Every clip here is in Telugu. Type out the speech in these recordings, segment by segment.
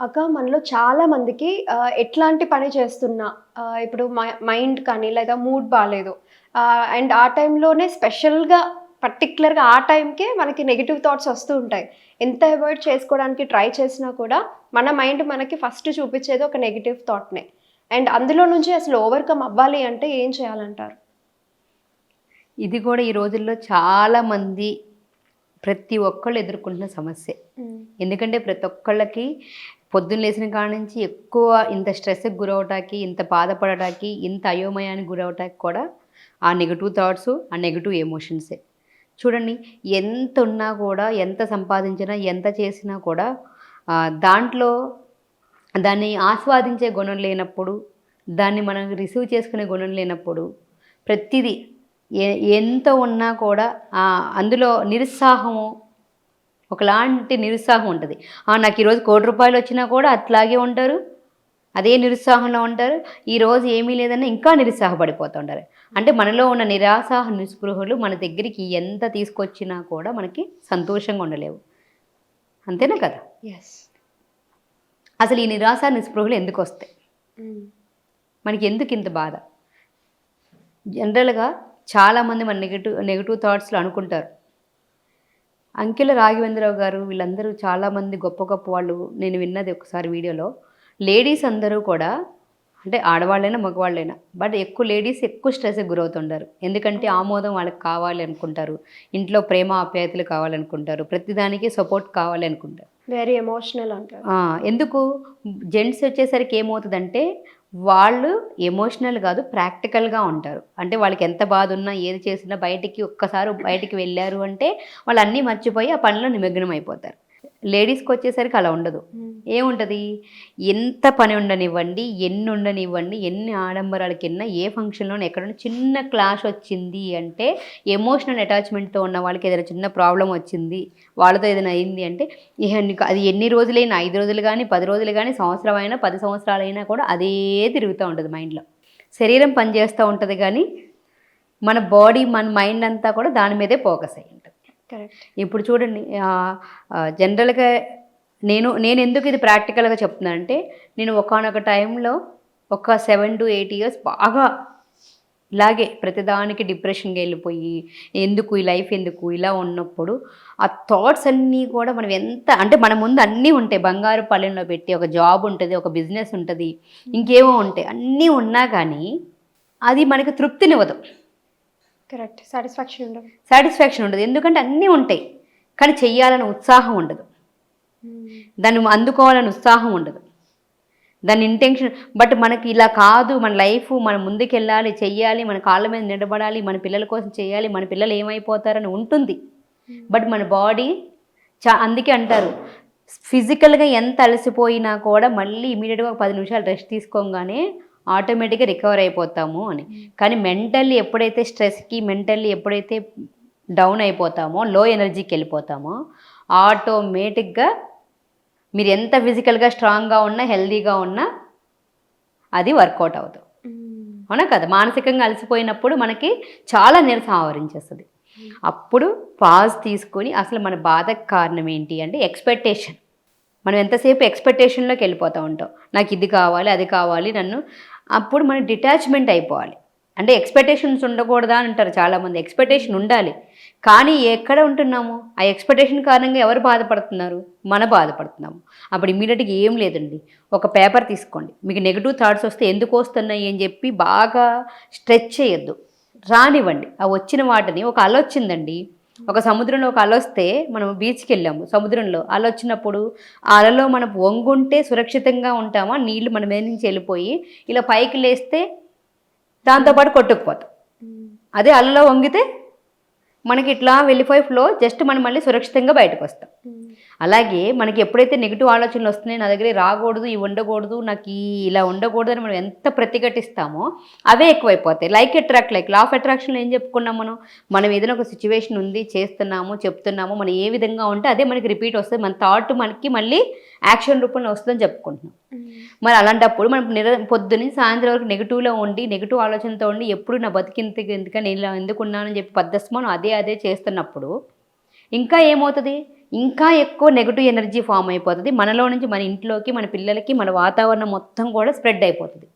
అక్క మనలో చాలా మందికి ఎట్లాంటి పని చేస్తున్నా ఇప్పుడు మైండ్ కానీ లేదా మూడ్ బాగాలేదు అండ్ ఆ టైంలోనే స్పెషల్గా పర్టికులర్గా ఆ టైంకే మనకి నెగిటివ్ థాట్స్ వస్తూ ఉంటాయి. ఎంత అవాయిడ్ చేసుకోవడానికి ట్రై చేసినా కూడా మన మైండ్ మనకి ఫస్ట్ చూపించేది ఒక నెగిటివ్ థాట్నే. అండ్ అందులో నుంచి అసలు ఓవర్కమ్ అవ్వాలి అంటే ఏం చేయాలంటారు? ఇది కూడా ఈ రోజుల్లో చాలా మంది ప్రతి ఒక్కళ్ళు ఎదుర్కొంటున్న సమస్య. ఎందుకంటే ప్రతి ఒక్కళ్ళకి పొద్దున్న లేచిన కాడ నుంచి ఎక్కువ ఇంత స్ట్రెస్కి గురవటానికి ఇంత బాధపడటానికి ఇంత అయోమయానికి గురవటానికి కూడా ఆ నెగిటివ్ థాట్స్ ఆ నెగిటివ్ ఎమోషన్సే చూడండి ఎంత ఉన్నా కూడా ఎంత సంపాదించినా ఎంత చేసినా కూడా దాంట్లో దాన్ని ఆస్వాదించే గుణం లేనప్పుడు దాన్ని మనం రిసీవ్ చేసుకునే గుణం లేనప్పుడు ప్రతిదీ ఏ ఎంత ఉన్నా కూడా అందులో నిరుత్సాహము ఒకలాంటి నిరుత్సాహం ఉంటుంది. "ఆ, నాకు ఈరోజు కోటి రూపాయలు వచ్చినా కూడా అట్లాగే ఉంటారు. అదే నిరుత్సాహంలో ఉంటారు. ఈరోజు ఏమీ లేదని ఇంకా నిరుత్సాహపడిపోతూ ఉంటారు. అంటే మనలో ఉన్న నిరాశాహ నిస్పృహలు మన దగ్గరికి ఎంత తీసుకొచ్చినా కూడా మనకి సంతోషంగా ఉండలేవు. అంతేనా కదా? ఎస్ అసలు ఈ నిరాశ నిస్పృహలు ఎందుకు వస్తాయి? మనకి ఎందుకు ఇంత బాధ? జనరల్గా చాలామంది మన నెగిటివ్ నెగిటివ్ థాట్స్లో అనుకుంటారు. అంకెల రాఘవేంద్రరావు గారు వీళ్ళందరూ చాలామంది గొప్ప గొప్ప వాళ్ళు. నేను విన్నది ఒకసారి వీడియోలో. లేడీస్ అందరూ కూడా అంటే ఆడవాళ్ళైనా మగవాళ్ళైనా బట్ ఎక్కువ లేడీస్ ఎక్కువ స్ట్రెస్కి గురవుతుంటారు. ఎందుకంటే ఆమోదం వాళ్ళకి కావాలి అనుకుంటారు. ఇంట్లో ప్రేమ ఆప్యాయతలు కావాలనుకుంటారు ప్రతిదానికి సపోర్ట్ కావాలి అనుకుంటారు. వెరీ ఎమోషనల్ అంటారు. ఎందుకు? జెంట్స్ వచ్చేసరికి ఏమవుతుందంటే వాళ్ళు ఎమోషనల్ కాదు ప్రాక్టికల్గా ఉంటారు. అంటే వాళ్ళకి ఎంత బాధ ఉన్నా ఏది చేసినా బయటికి ఒక్కసారి బయటికి వెళ్ళారు అంటే వాళ్ళు అన్నీ మర్చిపోయి ఆ పనిలో నిమగ్నం అయిపోతారు లేడీస్కి వచ్చేసరికి అలా ఉండదు. ఏముంటుంది? ఎంత పని ఉండనివ్వండి ఎన్ని ఉండనివ్వండి ఎన్ని ఆడంబరాలకి వెళ్ళినా ఏ ఫంక్షన్లోనే ఎక్కడైనా చిన్న క్లాష్ వచ్చింది అంటే ఎమోషనల్ అటాచ్మెంట్తో ఉన్న వాళ్ళకి ఏదైనా చిన్న ప్రాబ్లం వచ్చింది వాళ్ళతో ఏదైనా అయింది అంటే అది ఎన్ని రోజులైనా ఐదు రోజులు కానీ పది రోజులు కానీ సంవత్సరం అయినా పది సంవత్సరాలైనా కూడా అదే తిరుగుతూ ఉంటుంది మైండ్లో. శరీరం పనిచేస్తూ ఉంటుంది కానీ మన బాడీ మన మైండ్ అంతా కూడా దాని మీదే ఫోకస్ అయ్యి ఉంటుంది కరెక్ట్ ఇప్పుడు చూడండి జనరల్గా నేను నేను ఎందుకు ఇది ప్రాక్టికల్గా చెప్తున్నానంటే నేను ఒకనొక టైంలో ఒక సెవెన్ టు ఎయిట్ ఇయర్స్ బాగా ఇలాగే ప్రతిదానికి డిప్రెషన్కి వెళ్ళిపోయి ఎందుకు ఈ లైఫ్ ఎందుకు ఇలా ఉన్నప్పుడు ఆ థాట్స్ అన్నీ కూడా మనం ఎంత అంటే మన ముందు అన్నీ ఉంటాయి. బంగారు పల్లెంలో పెట్టి ఒక జాబ్ ఉంటుంది ఒక బిజినెస్ ఉంటుంది ఇంకేమో ఉంటాయి. అన్నీ ఉన్నా కానీ అది మనకి తృప్తినివ్వదు. కరెక్ట్. సాటిస్ఫాక్షన్ ఉండదు. సాటిస్ఫాక్షన్ ఉండదు. ఎందుకంటే అన్నీ ఉంటాయి. కానీ చెయ్యాలని ఉత్సాహం ఉండదు. దాన్ని అందుకోవాలని ఉత్సాహం ఉండదు. దాని ఇంటెన్షన్ బట్ మనకి ఇలా కాదు. మన లైఫ్ మన ముందుకెళ్ళాలి చెయ్యాలి మన కాళ్ళ మీద నిలబడాలి మన పిల్లల కోసం చేయాలి మన పిల్లలు ఏమైపోతారని ఉంటుంది. బట్ మన బాడీ చా అందుకే అంటారు. ఫిజికల్గా ఎంత అలసిపోయినా కూడా మళ్ళీ ఇమీడియట్గా ఒక పది నిమిషాలు రెస్ట్ తీసుకోగానే ఆటోమేటిక్గా రికవర్ అయిపోతాము అని. కానీ మెంటల్లీ ఎప్పుడైతే స్ట్రెస్కి మెంటల్లీ ఎప్పుడైతే డౌన్ అయిపోతామో లో ఎనర్జీకి వెళ్ళిపోతామో ఆటోమేటిక్గా మీరు ఎంత ఫిజికల్గా స్ట్రాంగ్గా ఉన్నా హెల్దీగా ఉన్నా అది వర్కౌట్ అవుతుంది. అవునా కదా? మానసికంగా అలసిపోయినప్పుడు మనకి చాలా నీరసం ఆవరించేస్తుంది. అప్పుడు పాజ్ తీసుకొని అసలు మన బాధకు కారణం ఏంటి అంటే ఎక్స్పెక్టేషన్. మనం ఎంతసేపు ఎక్స్పెక్టేషన్లోకి వెళ్ళిపోతూ ఉంటాం. నాకు ఇది కావాలి అది కావాలి నన్ను అప్పుడు మనం డిటాచ్మెంట్ అయిపోవాలి. అంటే ఎక్స్పెక్టేషన్స్ ఉండకూడదా అని అంటారు చాలామంది. ఎక్స్పెక్టేషన్ ఉండాలి. కానీ ఎక్కడ ఉంటున్నాము? ఆ ఎక్స్పెక్టేషన్ కారణంగా ఎవరు బాధపడుతున్నారు? మన బాధపడుతున్నాము. అప్పుడు ఇమీడియట్గా ఏం లేదండి. ఒక పేపర్ తీసుకోండి. మీకు నెగిటివ్ థాట్స్ వస్తే ఎందుకు వస్తున్నాయి అని చెప్పి బాగా స్ట్రెచ్ చేయొద్దు. రానివ్వండి. ఆ వచ్చిన వాటిని ఒక అలొచ్చిందండి ఒక సముద్రంలో ఒక అల వస్తే మనం బీచ్కి వెళ్ళాము. సముద్రంలో అల వచ్చినప్పుడు ఆ అలలో మనం వంగుంటే సురక్షితంగా ఉంటామా? నీళ్ళు మన మీద నుంచి వెళ్ళిపోయి ఇలా పైకి లేస్తే దాంతోపాటు కొట్టుకుపోతాం. అదే అలలో వంగితే మనకి ఇట్లా వెళ్ళిపోయి ఫ్లో జస్ట్ మనం మళ్ళీ సురక్షితంగా బయటకు వస్తాం. అలాగే మనకి ఎప్పుడైతే నెగిటివ్ ఆలోచనలు వస్తున్నాయి నా దగ్గర రాకూడదు ఇవి ఉండకూడదు నాకు ఈ ఇలా ఉండకూడదు అని మనం ఎంత ప్రతిఘటిస్తామో అవే ఎక్కువైపోతాయి. Like attract like law of అట్రాక్షన్లో ఏం చెప్పుకున్నాం మనం? మనం ఏదైనా ఒక సిచ్యువేషన్ ఉంది చేస్తున్నాము చెప్తున్నాము మనం ఏ విధంగా ఉంటే అదే మనకి రిపీట్ వస్తుంది. మన థాట్ మనకి మళ్ళీ యాక్షన్ రూపంలో వస్తుందని చెప్పుకుంటున్నాం. మరి అలాంటప్పుడు మనం నిర పొద్దుని సాయంత్రం వరకు నెగిటివ్లో ఉండి నెగిటివ్ ఆలోచనతో ఉండి ఎప్పుడు నా బతికింత ఎందుకని ఇలా ఎందుకున్నానని చెప్పి పద్దస్మానం అదే అదే చేస్తున్నప్పుడు ఇంకా ఏమవుతుంది? ఇంకా ఎక్కువ నెగిటివ్ ఎనర్జీ ఫామ్ అయిపోతుంది. మనలో నుంచి మన ఇంట్లోకి మన పిల్లలకి మన వాతావరణం మొత్తం కూడా స్ప్రెడ్ అయిపోతుంది.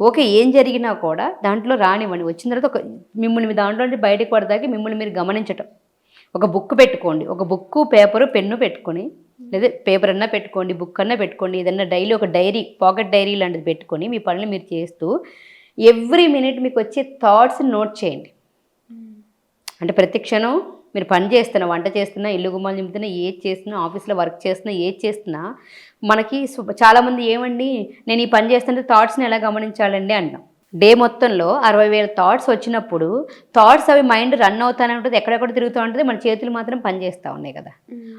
ఓకే ఏం జరిగినా కూడా దాంట్లో రానివ్వండి. వచ్చిన తర్వాత ఒక మిమ్మల్ని మీ దాంట్లో నుంచి బయటకు పడదాకి మిమ్మల్ని మీరు గమనించటం. ఒక బుక్ పెట్టుకోండి. ఒక బుక్ పేపరు పెన్ను పెట్టుకొని లేదా పేపర్ అన్నా పెట్టుకోండి బుక్ అన్నా పెట్టుకోండి ఏదన్నా డైలీ ఒక డైరీ పాకెట్ డైరీ లాంటిది పెట్టుకొని మీ పనులు మీరు చేస్తూ ఎవ్రీ మినిట్ మీకు వచ్చే థాట్స్ నోట్ చేయండి. అంటే ప్రతి క్షణం మీరు పని చేస్తున్నా వంట చేస్తున్నా ఇల్లు గుమ్మాలు నింపుతున్నా ఏది చేస్తున్నా ఆఫీస్లో వర్క్ చేస్తున్నా ఏది చేస్తున్నా మనకి చాలామంది ఏమండి నేను ఈ పని చేస్తుంటే థాట్స్ని ఎలా గమనించాలండి అంటాం. డే మొత్తంలో అరవై వేల థాట్స్ వచ్చినప్పుడు థాట్స్ అవి మైండ్ రన్ అవుతానే ఉంటుంది ఎక్కడెక్కడ తిరుగుతూ ఉంటుంది మన చేతులు మాత్రం పనిచేస్తూ ఉన్నాయి కదా.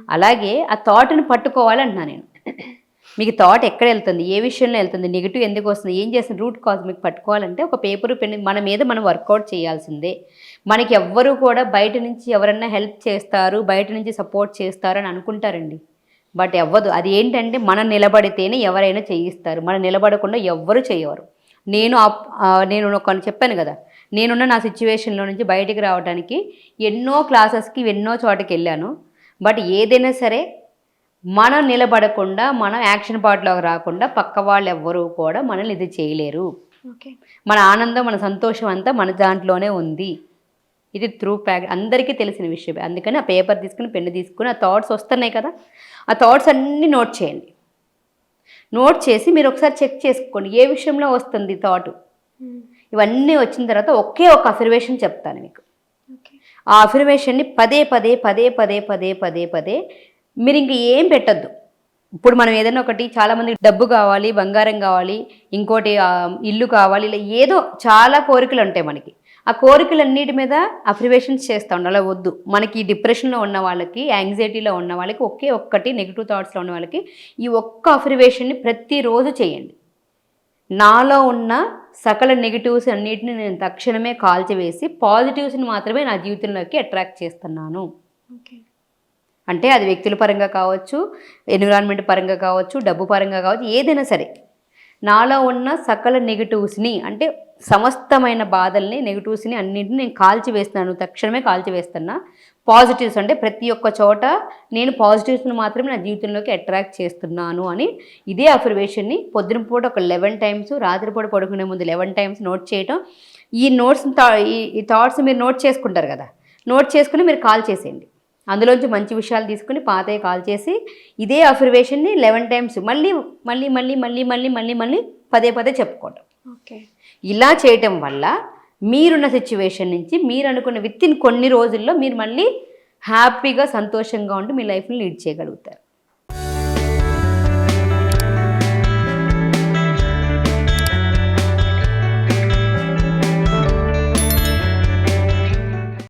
అలాగే ఆ థాట్ని పట్టుకోవాలి అంటున్నా నేను. మీకు థాట్ ఎక్కడ వెళ్తుంది ఏ విషయంలో వెళ్తుంది నెగిటివ్ ఎందుకు వస్తుంది ఏం చేస్తుంది రూట్ కాజ్ మీకు పట్టుకోవాలంటే ఒక పేపర్ పెన్ మన మీద మనం వర్కౌట్ చేయాల్సిందే. మనకి ఎవ్వరూ కూడా బయట నుంచి ఎవరన్నా హెల్ప్ చేస్తారు బయట నుంచి సపోర్ట్ చేస్తారు అని అనుకుంటారండి. బట్ ఎవ్వదు. అది ఏంటంటే మనం నిలబడితేనే ఎవరైనా చేయిస్తారు. మనం నిలబడకుండా ఎవ్వరు చేయరు. నేను నేను ఒక చెప్పాను కదా. నేనున్న నా సిచ్యువేషన్లో నుంచి బయటికి రావడానికి ఎన్నో క్లాసెస్కి ఎన్నో చోటకి వెళ్ళాను. బట్ ఏదైనా సరే మనం నిలబడకుండా మనం యాక్షన్ పార్ట్లోకి రాకుండా పక్క వాళ్ళు ఎవ్వరూ కూడా మనల్ని ఇది చేయలేరు. ఓకే మన ఆనందం మన సంతోషం అంతా మన దాంట్లోనే ఉంది. ఇది త్రూ ప్యాక్ అందరికీ తెలిసిన విషయమే. అందుకని ఆ పేపర్ తీసుకుని పెన్ను తీసుకుని ఆ థాట్స్ వస్తున్నాయి కదా. ఆ థాట్స్ అన్నీ నోట్ చేయండి. నోట్ చేసి మీరు ఒకసారి చెక్ చేసుకోండి. ఏ విషయంలో వస్తుంది థాట్? ఇవన్నీ వచ్చిన తర్వాత ఒకే ఒక అఫర్వేషన్ చెప్తాను మీకు. ఆ అఫర్మేషన్ని పదే పదే పదే పదే పదే పదే పదే మీరు ఇంక ఏం పెట్టద్దు. ఇప్పుడు మనం ఏదైనా ఒకటి చాలామంది డబ్బు కావాలి బంగారం కావాలి ఇంకోటి ఇల్లు కావాలి ఇలా ఏదో చాలా కోరికలు ఉంటాయి మనకి. ఆ కోరికలన్నిటి మీద అఫర్మేషన్స్ చేస్తూ ఉండాలి. అలా వద్దు. మనకి డిప్రెషన్లో ఉన్న వాళ్ళకి యాంగ్జైటీలో ఉన్న వాళ్ళకి ఒకే ఒక్కటి నెగిటివ్ థాట్స్లో ఉన్న వాళ్ళకి ఈ ఒక్క అఫర్మేషన్ని ప్రతిరోజు చేయండి. నాలో ఉన్న సకల నెగిటివ్స్ అన్నిటిని నేను తక్షణమే కాల్చివేసి పాజిటివ్స్ని మాత్రమే నా జీవితంలోకి అట్రాక్ట్ చేస్తున్నాను. ఓకే. అంటే అది వ్యక్తుల పరంగా కావచ్చు ఎన్విరాన్మెంట్ పరంగా కావచ్చు డబ్బు పరంగా కావచ్చు ఏదైనా సరే. నాలో ఉన్న సకల నెగిటివ్స్ని అంటే సమస్తమైన బాధల్ని నెగిటివ్స్ని అన్నింటిని నేను కాల్చివేస్తున్నాను తక్షణమే కాల్చివేస్తున్నా పాజిటివ్స్ అంటే ప్రతి ఒక్క చోట నేను పాజిటివ్స్ని మాత్రమే నా జీవితంలోకి అట్రాక్ట్ చేస్తున్నాను అని ఇదే అఫర్వేషన్ని పొద్దున పూట ఒక లెవెన్ టైమ్స్ రాత్రిపూట పడుకునే ముందు లెవెన్ టైమ్స్ నోట్ చేయటం. ఈ నోట్స్ ఈ థాట్స్ మీరు నోట్ చేసుకుంటారు కదా. నోట్ చేసుకుని మీరు కాల్ చేసేయండి. అందులోంచి మంచి విషయాలు తీసుకుని పాతయ్య కాల్ చేసి ఇదే అఫర్వేషన్ని లెవెన్ టైమ్స్ మళ్ళీ మళ్ళీ మళ్ళీ మళ్ళీ మళ్ళీ మళ్ళీ మళ్ళీ పదే పదే చెప్పుకోవటం. ఇలా చేయటం వల్ల మీరున్న సిచ్యువేషన్ నుంచి మీరు అనుకున్న విత్ ఇన్ కొన్ని రోజుల్లో మీరు మళ్ళీ హ్యాపీగా సంతోషంగా ఉండి మీ లైఫ్ని లీడ్ చేయగలుగుతారు.